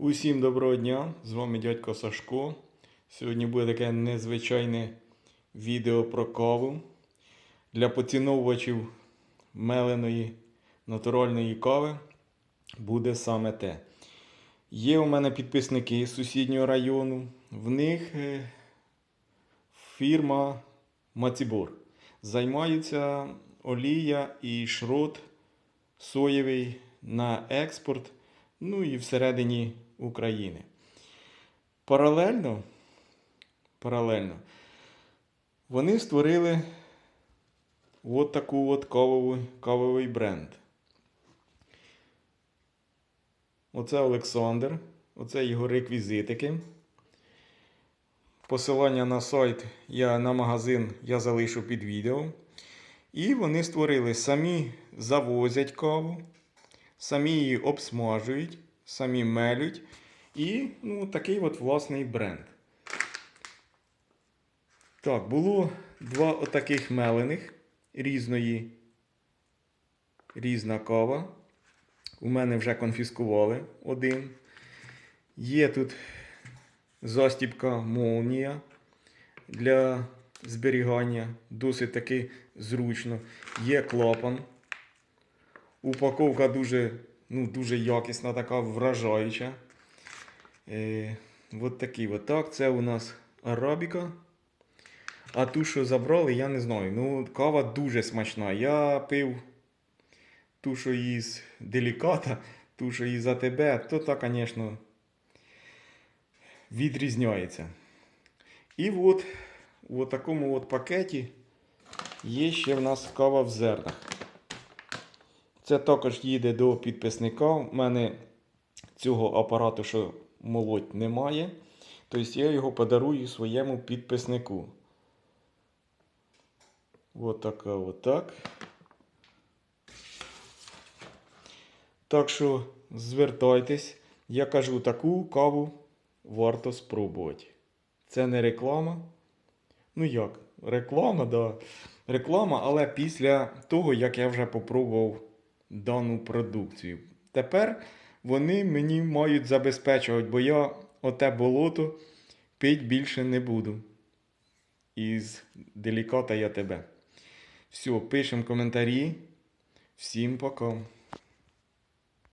Усім доброго дня! З вами дядько Сашко. Сьогодні буде таке незвичайне відео про каву для поціновувачів меленої натуральної кави. Буде саме те. Є у мене підписники з сусіднього району. В них е, фірма Мацібор. Займаються олія і шрот соєвий на експорт, ну і всередині України. Паралельно, паралельно вони створили от таку от кавову, кавовий бренд. Оце Олександр, оце його реквізитики. Посилання на сайт я на магазин я залишу під відео. І вони створили самі завозять каву, самі її обсмажують, самі мелють. І ну, такий от власний бренд. Так, було два отаких мелених різної, різна кава. У мене вже конфіскували один. Є тут застібка молнія для зберігання. Досить таки зручно. Є клапан. Упаковка дуже, ну, дуже якісна, така вражаюча. Е, от такий от так. Це у нас арабіка. А ту, що забрали, я не знаю. Ну, кава дуже смачна. Я пив ту, що із деліката, ту, що із АТБ, то та, звісно, відрізняється. І от у такому от пакеті є ще в нас кава в зернах. Це також їде до підписника. У мене цього апарату, що молоть, немає. Тобто я його подарую своєму підписнику. От отак. Так що звертайтесь. Я кажу, таку каву варто спробувати. Це не реклама. Ну як? Реклама, да. Реклама, але після того, як я вже попробував дану продукцію. Тепер вони мені мають забезпечувати, бо я оте болото пить більше не буду. Із деліката я тебе. Все, пишемо коментарі. Всім пока.